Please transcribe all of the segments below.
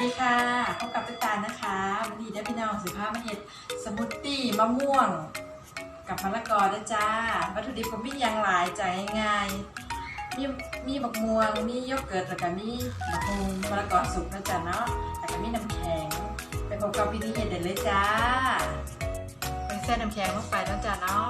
ดีค่ะพบกับตุ๊กตานะคะวันนี้ได้พี่น้องสิพามาเห็ดสมูทตี้มะม่วง กับมะละกอนะจ้าวัตถุดิบก็มีอย่างหลายจ่ายง่ายมีมีบักม่วงมีโยเกิร์ตแล้วก็มีมะฮุงมะละกอสุกนะจ๊ะเนาะแล้วก็มีน้ำแข็งไปพบกับวิธีเห็ดเด็ดเลยจ้าไปเส้นน้ำแข็งลงไปนะจ๊ะเนาะ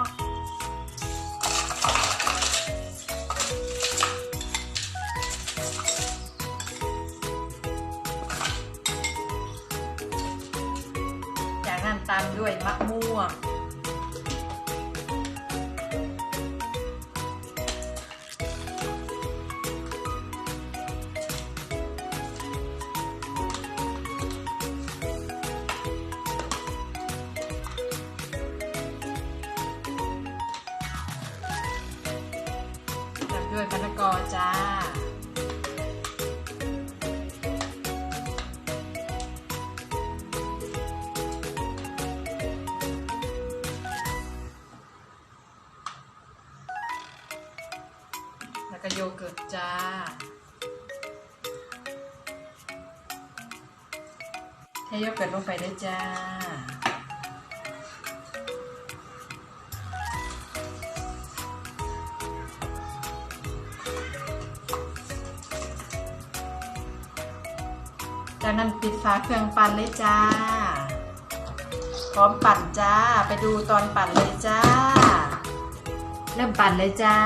ตามด้วยมะม่วง แล้วก็โยเกิร์ตจ้าเทโยเกิร์ตลงไปด้จ้า จากนั้นปิดฝาเครื่องปั่นเลยจ้า พร้อมปั่นจ้า ไปดูตอนปั่นเลยจ้า เริ่มปั่นเลยจ้า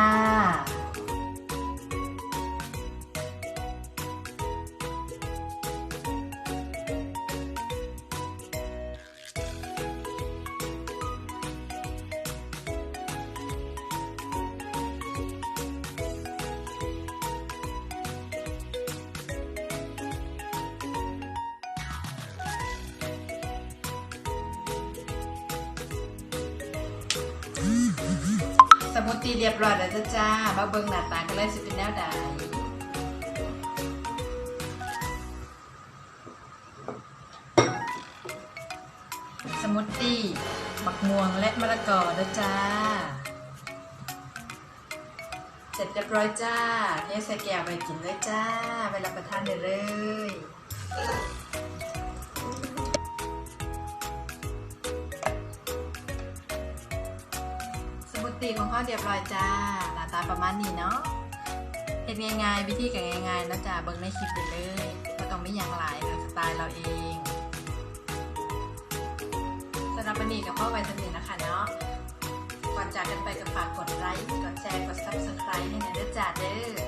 สมูทตี้เรียบร้อยแล้วจ้ามาเบิ่งหน้าตากันเลยสิเป็นแนวใดสมูทตี้บักม่วงและมะละกอนะจ้า เสร็จเรียบร้อยจ้าเทใส่แก้วไปกินเลยจ้า ไปรับประทานได้เลย สีของข้าเรียบร้อยจ้าหน้าตาประมาณนี้เนาะเห็นง่ายๆวิธีก็ง่ายๆนะจ้าเบิ้งในคลิปไปเลยไม่ต้องมีอย่างหลายค่ะสไตล์เราเองสำหรับวันนี้กับพ่อไว้สนิทนะคะเนาะก่อนจากกันไปก็ฝากกดไลค์กดแชร์กด subscribe ให้หน่อยนะจ้าเด้อ